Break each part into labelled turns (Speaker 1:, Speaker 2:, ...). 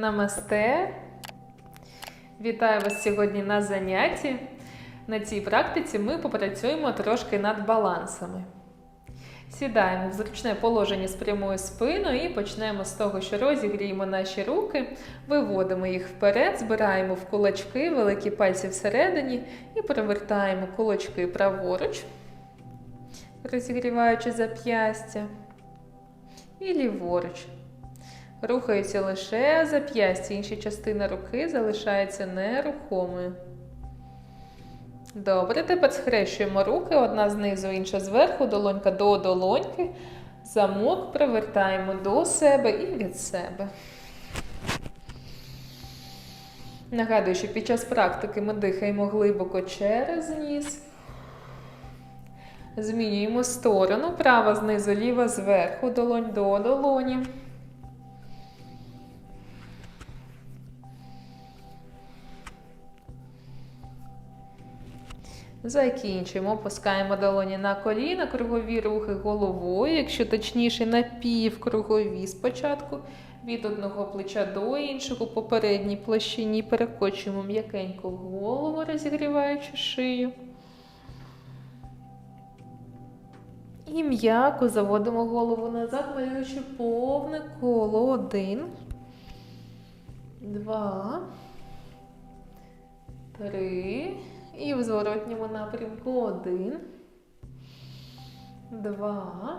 Speaker 1: Намасте! Вітаю вас сьогодні на занятті. На цій практиці ми попрацюємо трошки над балансами. Сідаємо в зручне положення з прямою спиною і почнемо з того, що розігріємо наші руки, виводимо їх вперед, збираємо в кулачки, великі пальці всередині і провертаємо кулачки праворуч, розігріваючи зап'ястя, і ліворуч. Рухаються лише зап'ястя, інші частини руки залишаються нерухомою. Добре, тепер схрещуємо руки, одна знизу, інша зверху, долонька до долоньки. Замок привертаємо до себе і від себе. Нагадую, що під час практики ми дихаємо глибоко через ніс. Змінюємо сторону, права знизу, ліва зверху, долонь до долоні. Закінчуємо, опускаємо долоні на коліна, кругові рухи головою, якщо точніше, напівкругові спочатку. Від одного плеча до іншого, по передній площині перекочуємо м'якенько голову, розігріваючи шию. І м'яко заводимо голову назад, малюючи повне коло. Один. Два. Три. І в зворотньому напрямку один, два.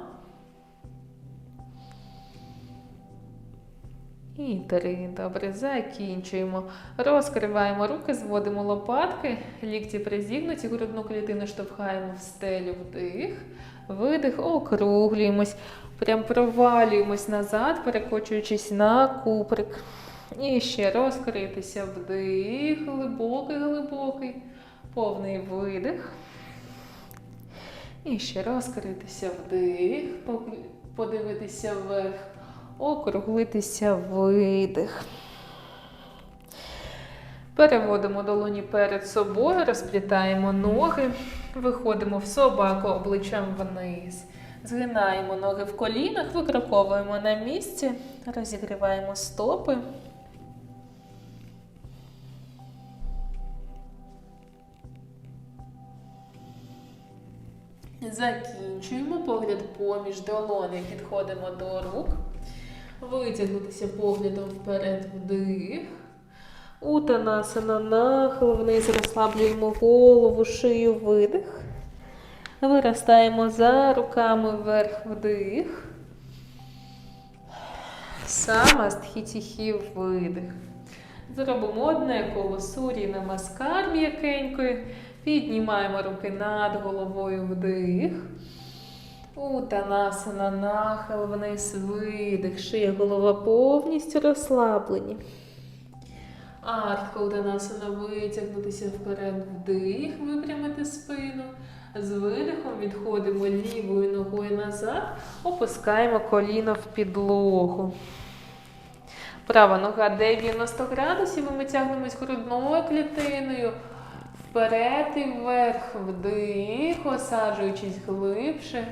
Speaker 1: І три. Добре, закінчуємо. Розкриваємо руки, зводимо лопатки, лікті призігнуті, грудну клітину штовхаємо в стелю вдих, видих, округлюємось. Прям провалюємось назад, перекочуючись на куприк. І ще розкритися вдих, глибокий, глибокий. Повний видих. І ще розкритися вдих, подивитися вверх, округлитися видих. Переводимо долоні перед собою, розплітаємо ноги, виходимо в собаку обличчям вниз. Згинаємо ноги в колінах, викроковуємо на місці, розігріваємо стопи. Закінчуємо погляд поміж долони, підходимо до рук. Витягнутися поглядом вперед вдих. Утанасана нахил вниз, розслаблюємо голову, шию, видих. Виростаємо за руками вверх вдих. Самастхітіхі видих. Зробимо одне коло сурі на маскар м'якенькою. Піднімаємо руки над головою вдих. Утанасана, нахил вниз, видих. Шия голова повністю розслаблені. Артка Утанасана витягнутися вперед вдих, випрямити спину. З видихом відходимо лівою ногою назад, опускаємо коліно в підлогу. Права нога 90 градусів, і ми тягнемось грудною клітиною. Вперед і вверх, вдих, осаджуючись глибше.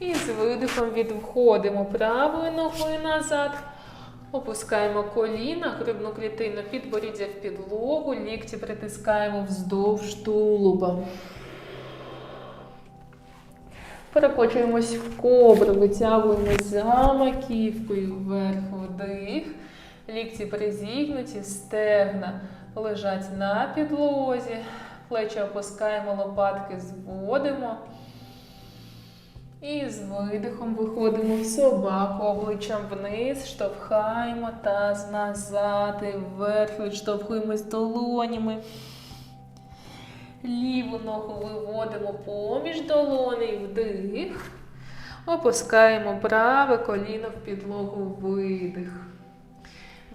Speaker 1: І з видихом відвходимо правою ногою назад. Опускаємо коліна, грудну клітину, підборіддя в підлогу, лікті притискаємо вздовж тулуба. Перекочуємось в кобру, витягуємось за маківкою вверх, вдих. Лікті призігнуті, стегна лежать на підлозі, плечі опускаємо, лопатки зводимо. І з видихом виходимо в собаку, обличчям вниз, штовхаємо таз назад і вверх, відштовхуємось долонями. Ліву ногу виводимо поміж долоней, вдих. Опускаємо праве коліно в підлогу, видих.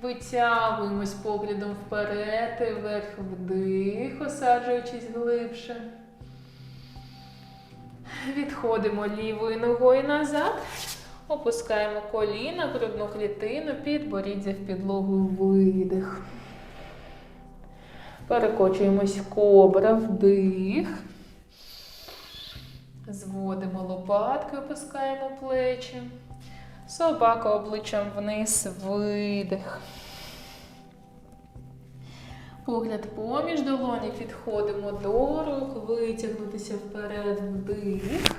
Speaker 1: Витягуємось поглядом вперед і вверх вдих, осаджуючись глибше. Відходимо лівою ногою назад. Опускаємо коліна, грудну клітину, підборіддя в підлогу видих. Перекочуємось в кобра, вдих. Зводимо лопатки, опускаємо плечі. Собака обличчям вниз, видих. Погляд поміж долоні, підходимо до рук, витягнутися вперед, вдих.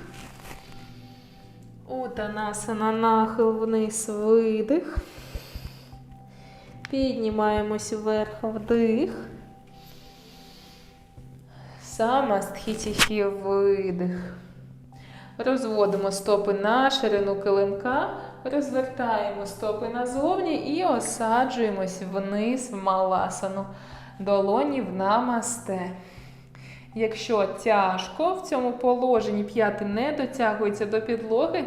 Speaker 1: Утанасана, нахил вниз, видих. Піднімаємось вверх, вдих. Самастхітіхі, видих. Розводимо стопи на ширину килимка, розвертаємо стопи назовні і осаджуємось вниз в маласану. Долоні в намасте. Якщо тяжко в цьому положенні п'яти не дотягується до підлоги,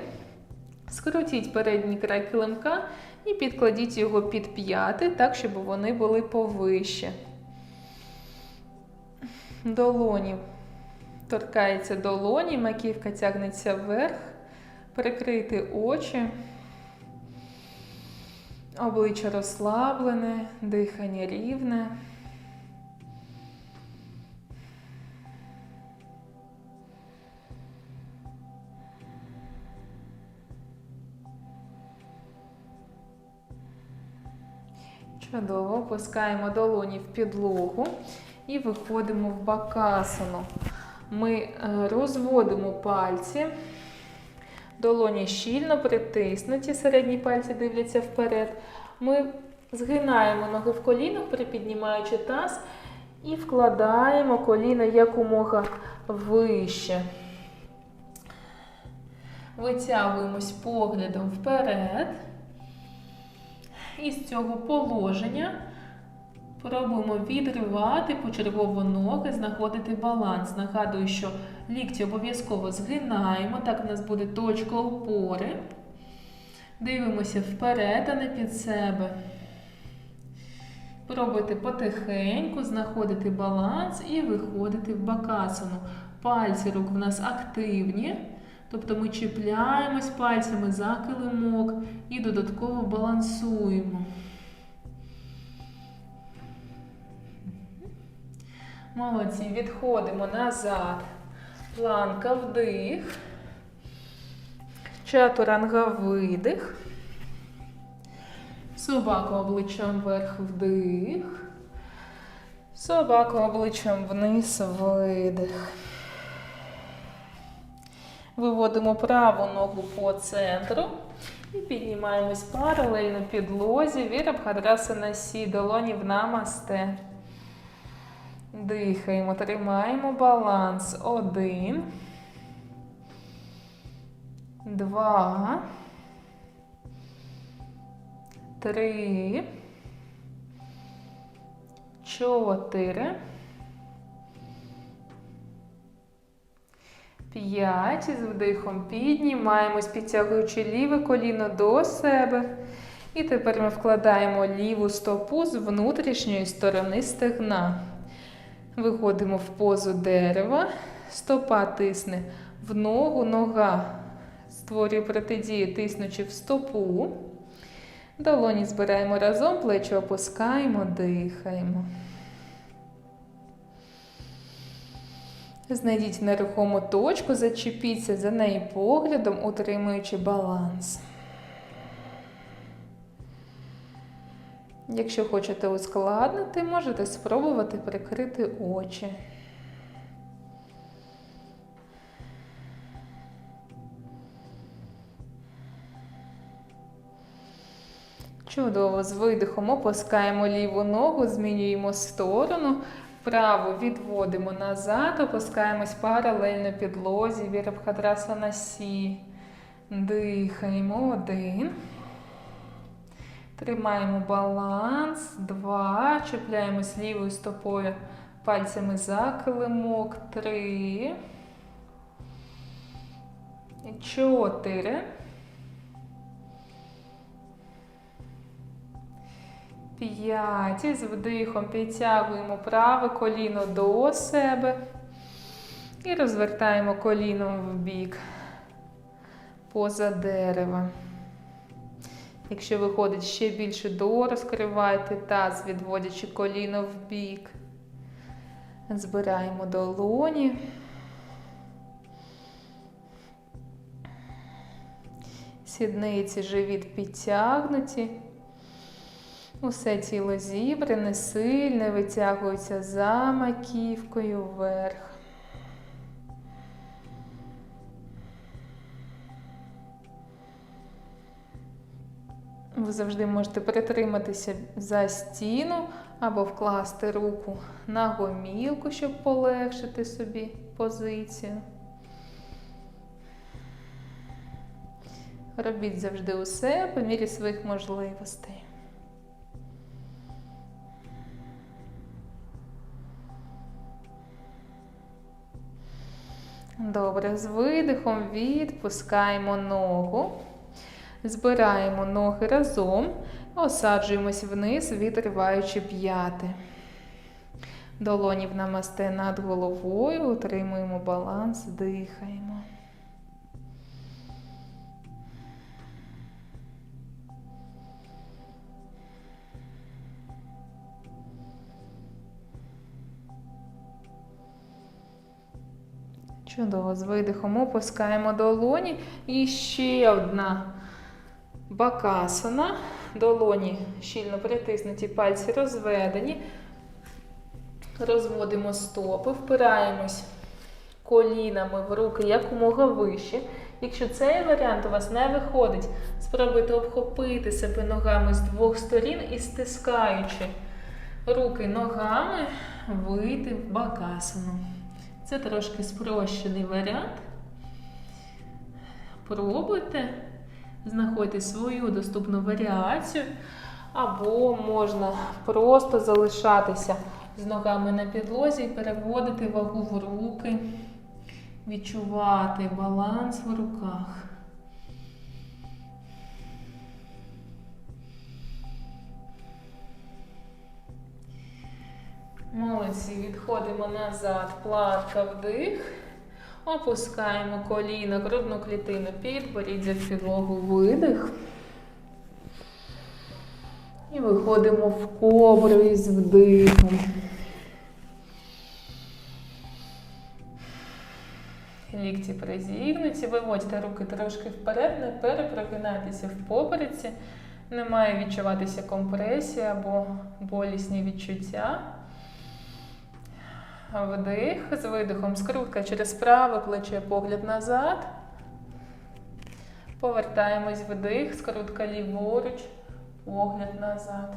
Speaker 1: скрутіть передній край килимка і підкладіть його під п'яти, так, щоб вони були повище. Долоні. Торкається долоні, маківка тягнеться вверх, прикрити очі, обличчя розслаблене, дихання рівне. Чудово, опускаємо долоні в підлогу і виходимо в бакасану. Ми е, розводимо пальці, долоні щільно притиснуті, середні пальці дивляться вперед. Ми згинаємо ноги в колінах, припіднімаючи таз, і вкладаємо коліна якомога вище. Витягуємось поглядом вперед. І з цього положення пробуємо відривати почергово ноги, знаходити баланс. Нагадую, що лікті обов'язково згинаємо, так у нас буде точка опори. Дивимося вперед, а не під себе. Пробуйте потихеньку знаходити баланс і виходити в бакасану. Пальці рук в нас активні. Тобто ми чіпляємось пальцями за килимок і додатково балансуємо. Молодці, відходимо назад. Планка вдих. Чатуранга видих. Собака обличчям вверх вдих. Собака обличчям вниз видих. Виводимо праву ногу по центру і піднімаємось паралельно підлозі. Вірабхадрасана сі, долоні в намасте. Дихаємо, тримаємо баланс. Один. Два. Три. Чотири. П'ять. З вдихом піднімаємось, підтягуючи ліве коліно до себе. І тепер ми вкладаємо ліву стопу з внутрішньої сторони стегна. Виходимо в позу дерева, стопа тисне в ногу, нога створює протидію, тиснучи в стопу. Долоні збираємо разом, плечі опускаємо, дихаємо. Знайдіть нерухому точку, зачепіться за неї поглядом, утримуючи баланс. Якщо хочете ускладнити, можете спробувати прикрити очі. Чудово, з видихом опускаємо ліву ногу, змінюємо сторону, праву відводимо назад, опускаємось паралельно підлозі, вірабхадрасана сі. Дихаємо один. Тримаємо баланс. Два. Чіпляємось лівою стопою пальцями за килимок. Три. Чотири. П'ять. З вдихом підтягуємо праве коліно до себе. І розвертаємо коліном в бік поза дерева. Якщо виходить ще більше до, розкривайте таз, відводячи коліно в бік. Збираємо долоні. Сідниці, живіт підтягнуті. Усе тіло зібране, сильне, витягується за маківкою вверх. Ви завжди можете притриматися за стіну або вкласти руку на гомілку, щоб полегшити собі позицію. Робіть завжди усе по мірі своїх можливостей. Добре, з видихом відпускаємо ногу. Збираємо ноги разом, осаджуємось вниз, відриваючи п'яти. Долоні в намасте над головою, утримуємо баланс, дихаємо. Чудово, з видихом опускаємо долоні. І ще одна бакасана. Долоні щільно притиснуті, пальці розведені. Розводимо стопи, впираємось колінами в руки якомога вище. Якщо цей варіант у вас не виходить, спробуйте обхопити себе ногами з двох сторін і стискаючи руки ногами, вийти в бакасану. Це трошки спрощений варіант. Пробуйте, знаходьте свою доступну варіацію, або можна просто залишатися з ногами на підлозі і переводити вагу в руки, відчувати баланс в руках. Молодці, відходимо назад, платка вдих. Опускаємо коліна, грудну клітину, підборіддя в підлогу, видих. І виходимо в кобру із вдихом. Лікті призігнуті, виводьте руки трошки вперед, не перепрогинайтеся в попереці. Не має відчуватися компресія або болісні відчуття. Вдих, з видихом скрутка через праве плече, погляд назад. Повертаємось вдих, скрутка ліворуч, погляд назад.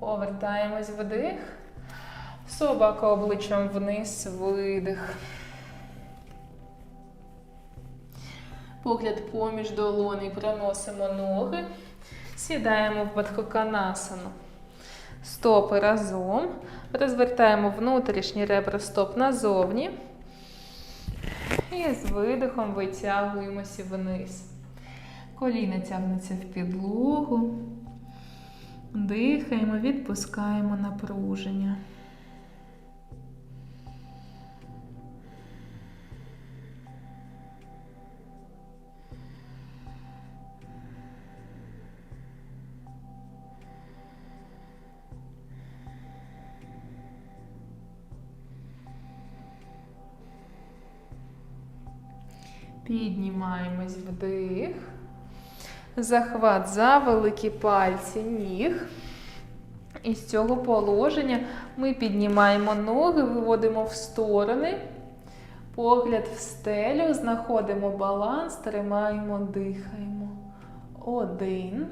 Speaker 1: Повертаємось вдих. Собака обличчям вниз, видих. Погляд поміж долоней, проносимо ноги. Сідаємо в Бадхоканасану. Стопи разом. Розвертаємо внутрішні ребра стоп назовні. І з видихом витягуємося вниз. Коліна тягнуться в підлогу. Дихаємо, відпускаємо напруження. Піднімаємось вдих. Захват за великі пальці ніг. І з цього положення ми піднімаємо ноги, виводимо в сторони, погляд в стелю, знаходимо баланс, тримаємо, дихаємо. Один.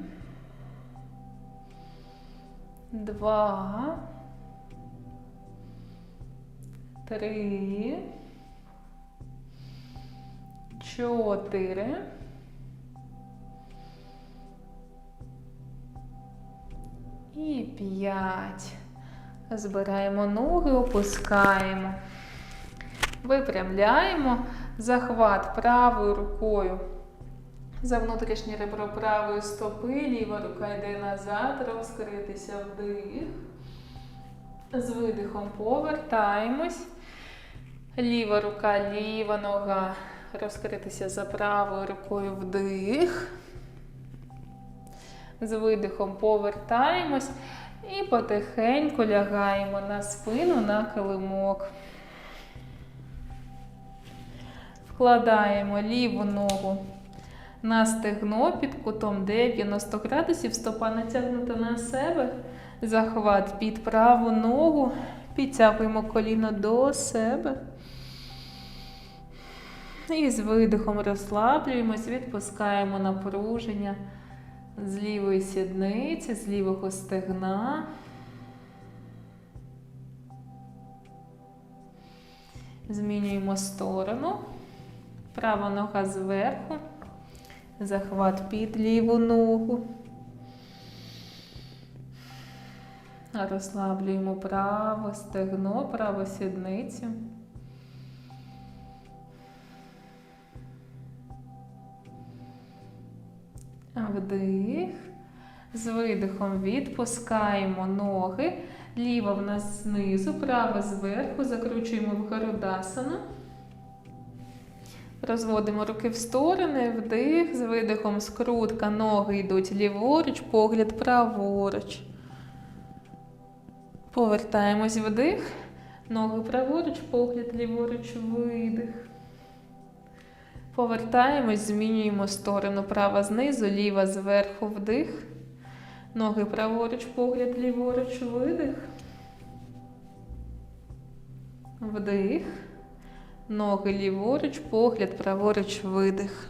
Speaker 1: Два. Три чотири. І п'ять. Збираємо ноги, опускаємо. Випрямляємо захват правою рукою. За внутрішнє ребро правої стопи, ліва рука йде назад, розкритися вдих. З видихом повертаємось. Ліва рука, ліва нога розкритися за правою рукою вдих. З видихом повертаємось і потихеньку лягаємо на спину на килимок. Вкладаємо ліву ногу на стегно під кутом 90 градусів, стопа натягнута на себе. Захват під праву ногу. Підтягуємо коліно до себе. І з видихом розслаблюємось, відпускаємо напруження з лівої сідниці, з лівого стегна. Змінюємо сторону. Права нога зверху. Захват під ліву ногу. Розслаблюємо право стегно, праву сідницю. Вдих. З видихом відпускаємо ноги. Ліва в нас знизу, права зверху. Закручуємо в гарудасану. Розводимо руки в сторони, вдих, з видихом скрутка, ноги йдуть ліворуч, погляд праворуч. Повертаємось вдих, ноги праворуч, погляд ліворуч, видих. Повертаємось, змінюємо сторону. Права знизу, ліва зверху, вдих. Ноги праворуч, погляд ліворуч, видих. Вдих. Ноги ліворуч, погляд праворуч, видих.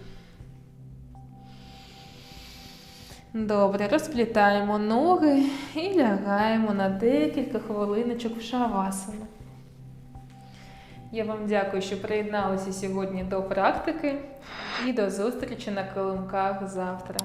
Speaker 1: Добре, розплітаємо ноги і лягаємо на декілька хвилиночок в шавасану. Я вам дякую, що приєдналися сьогодні до практики і до зустрічі на килимках завтра.